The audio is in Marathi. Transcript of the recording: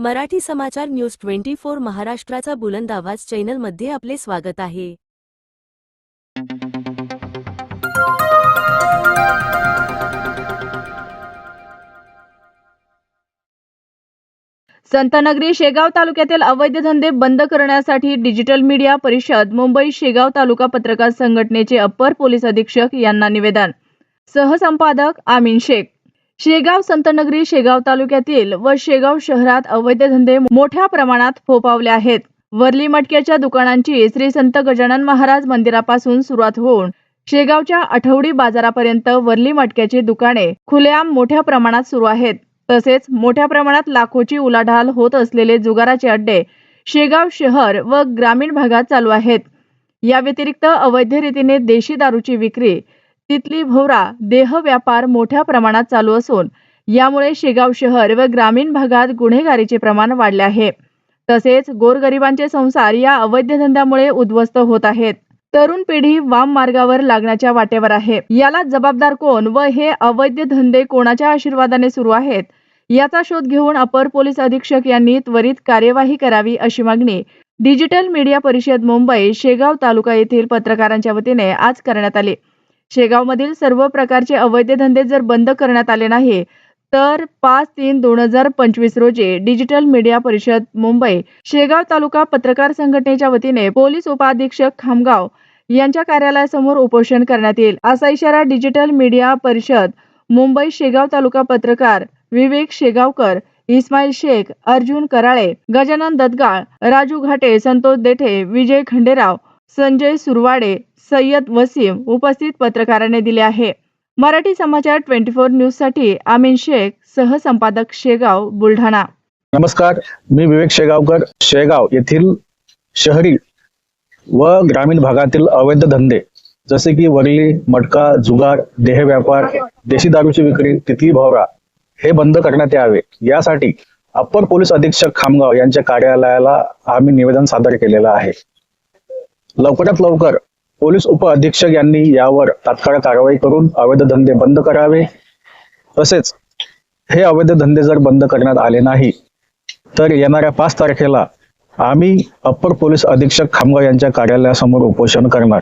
मराठी समाचार न्यूज ट्वेंटी फोर महाराष्ट्राचा बुलंद आवाज चॅनलमध्ये आपले स्वागत आहे. संतनगरी शेगाव तालुक्यातील अवैध धंदे बंद करण्यासाठी डिजिटल मीडिया परिषद मुंबई शेगाव तालुका पत्रकार संघटनेचे अप्पर पोलीस अधीक्षक यांना निवेदन. सहसंपादक आमीन शेख. शेगाव संतनगरी शेगाव तालुक्यातील व शेगाव शहरात अवैध धंदे मोठ्या प्रमाणात फोपावले आहेत. वरली मटक्याच्या दुकानांची श्री संत गजानन महाराज मंदिरापासून सुरुवात होऊन शेगावच्या आठवडी बाजारापर्यंत वरली मटक्याची दुकाने खुलेआम मोठ्या प्रमाणात सुरू आहेत. तसेच मोठ्या प्रमाणात लाखोची उलाढाल होत असलेले जुगाराचे अड्डे शेगाव शहर व ग्रामीण भागात चालू आहेत. या व्यतिरिक्त अवैध रीतीने देशी दारूची विक्री तिथली भोवरा देह व्यापार मोठ्या प्रमाणात चालू असून यामुळे शेगाव शहर व ग्रामीण भागात गुन्हेगारीचे प्रमाण वाढले आहे. तसेच गोरगरिबांचे संसार या अवैध धंद्यामुळे उद्ध्वस्त होत आहेत. तरुण पिढी वाम मार्गावर लागण्याच्या वाटेवर आहे. याला जबाबदार कोण व हे अवैध धंदे कोणाच्या आशीर्वादाने सुरू आहेत याचा शोध घेऊन अपर पोलीस अधीक्षक यांनी त्वरित कार्यवाही करावी अशी मागणी डिजिटल मीडिया परिषद मुंबई शेगाव तालुका येथील पत्रकारांच्या वतीने आज करण्यात आली. शेगावमधील सर्व प्रकारचे अवैध धंदे जर बंद करण्यात आले नाही तर पाच तीन दोन हजार पंचवीस रोजी डिजिटल मीडिया परिषद मुंबई शेगाव तालुका पत्रकार संघटनेच्या वतीने पोलीस उपाधीक्षक खामगाव यांच्या कार्यालयासमोर उपोषण करण्यात येईल. असा इशारा डिजिटल मीडिया परिषद मुंबई शेगाव तालुका पत्रकार विवेक शेगावकर इस्माईल शेख अर्जुन कराळे गजानन दत्गाळ राजू घाटे संतोष देठे विजय खंडेराव संजय सुरवाडे सय्यद वसीम उपस्थित पत्रकारांनी दिले आहे. मराठी समाचार ट्वेंटी फोर न्यूजसाठी आमीन शेख सहसंपादक शेगाव बुलढाणा. नमस्कार मी विवेक शेगावकर शेगाव येथील शहरी व ग्रामीण भागातील अवैध धंदे जसे की वरली मटका जुगार देह व्यापार देशी दारूची विक्री तिथली भवरा हे बंद करण्यात यावे. यासाठी अप्पर पोलीस अधीक्षक खामगाव यांच्या कार्यालयाला आम्ही निवेदन सादर केलेलं आहे. लवकरात लवकर पोलीस उप अधीक्षक यांनी यावर तात्काळ कारवाई करून अवैध धंदे बंद करावे. तसेच हे अवैध धंदे जर बंद करण्यात आले नाही तर येणाऱ्या पाच तारखेला आम्ही अप्पर पोलीस अधीक्षक खामगाव यांच्या कार्यालयासमोर उपोषण करणार.